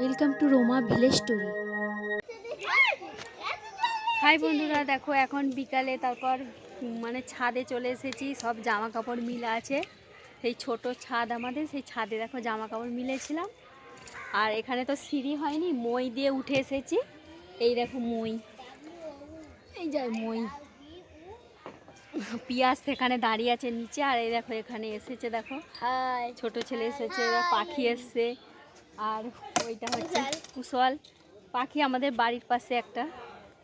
Welcome to Roma village story hi বন্ধুরা দেখো এখন বিকালে তারপর মানে ছাদে চলে এসেছি সব জামা কাপড় মিলা আছে। সেই ছোট ছাদ আমাদের সেই ছাদে দেখো জামা কাপড় মিলেছিলাম। আর এখানে তো সিঁড়ি হয়নি মই দিয়ে উঠে এসেছি। এই দেখো মই। এই যায় মই। পিয়াস সেখানে দাঁড়িয়ে আছে নিচে আর এই দেখো এখানে এসেছে দেখো। হাই ছোট ছেলে এসেছে পাখি এসছে। আর ওইটা হচ্ছে কুশল। পাখি আমাদের বাড়ির পাশে একটা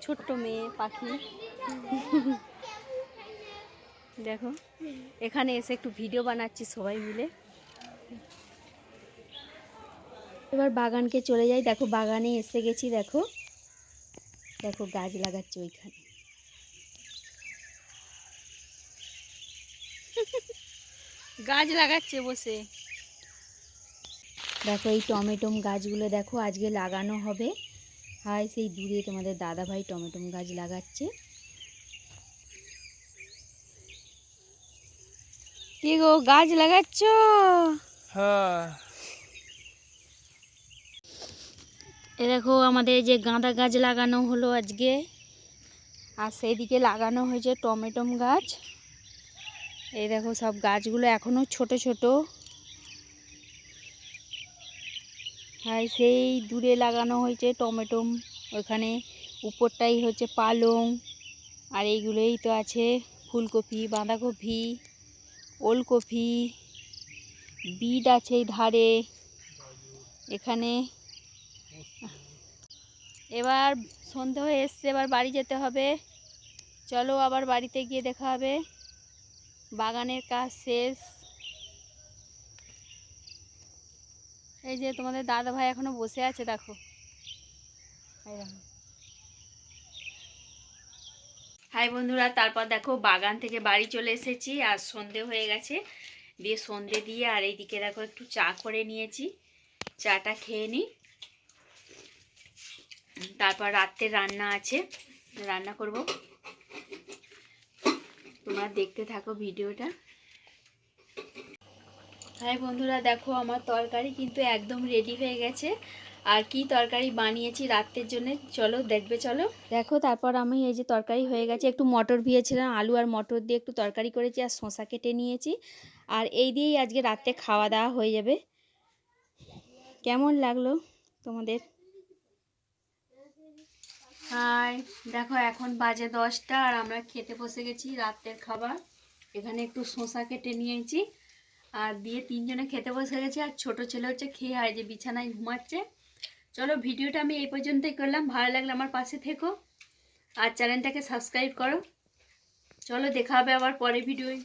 ছোট্ট মেয়ে পাখি। দেখো, এখানে এসে একটু ভিডিও বানাচ্ছি সবাই মিলে। এবার বাগানকে চলে যাই। দেখো, বাগানে এসে গেছি, দেখো। দেখো, গাছ লাগাচ্ছে ওইখানে। গাছ লাগাচ্ছে বসে। দেখো এই টমেটোম গাছগুলো দেখো আজকে লাগানো হবে। হাই সেই দূরে তোমাদের দাদা ভাই টমেটোম গাছ লাগাচ্ছে। কি গো গাছ লাগাচ্ছ? হ্যাঁ। এ দেখো আমাদের যে গাঁদা গাছ লাগানো হলো আজকে। আর সেইদিকে লাগানো হয়েছে টমেটোম গাছ। এই দেখো সব গাছগুলো এখনও ছোট ছোট। আর সেই দূরে লাগানো হয়েছে টমেটো ওখানে উপরটাই হচ্ছে পালং, আর এইগুলোই তো আছে, ফুলকপি, বাঁধাকপি, ওলকপি, বিট আছে এই ধারে, এখানে। এবার সন্ধে হয়ে এসছে, এবার বাড়ি যেতে হবে। চলো আবার বাড়িতে গিয়ে দেখা হবে। বাগানের কাজ শেষ। এই যে তোমাদের দাদা ভাই এখনও বসে আছে, দেখো। হাই বন্ধুরা, তারপর দেখো বাগান থেকে বাড়ি চলে এসেছি, আর সন্ধে হয়ে গেছে। দিয়ে সন্ধে দিয়ে আর এইদিকে দেখো একটু চা করে নিয়েছি, চাটা খেয়ে নিই তারপর রাত্রে রান্না আছে, রান্না করব। তোমরা দেখতে থাকো ভিডিওটা। হাই বন্ধুরা, দেখো আমার তরকারি কিন্তু একদম রেডি হয়ে গেছে। আর কি তরকারি বানিয়েছি রাত্রের জন্য, চলো দেখবে, চলো। দেখো, তারপর আমি এই যে তরকারি হয়ে গেছে, একটু মটর ভিয়েছিলাম, আলু আর মটর দিয়ে একটু তরকারি করেছি আর শশা কেটে নিয়েছি। আর এই দিয়েই আজকে রাত্রে খাওয়া দাওয়া হয়ে যাবে। কেমন লাগল তোমাদের? হাই, দেখো, এখন বাজে দশটা আর আমরা খেতে বসে গেছি রাতের খাবার। এখানে একটু শসা কেটে নিয়েছি। আর দিয়ে তিনজনে খেতে বসে গেছে, আর ছোট ছেলে হচ্ছে খেয়ে হয় যে বিছানায় ঘুমাচ্ছে। চলো ভিডিওটা আমি এই পর্যন্তই করলাম, ভালো লাগলে আমার পাশে থেকো, আর চ্যানেলটাকে সাবস্ক্রাইব করো। চলো দেখা হবে আবার পরে ভিডিওয়।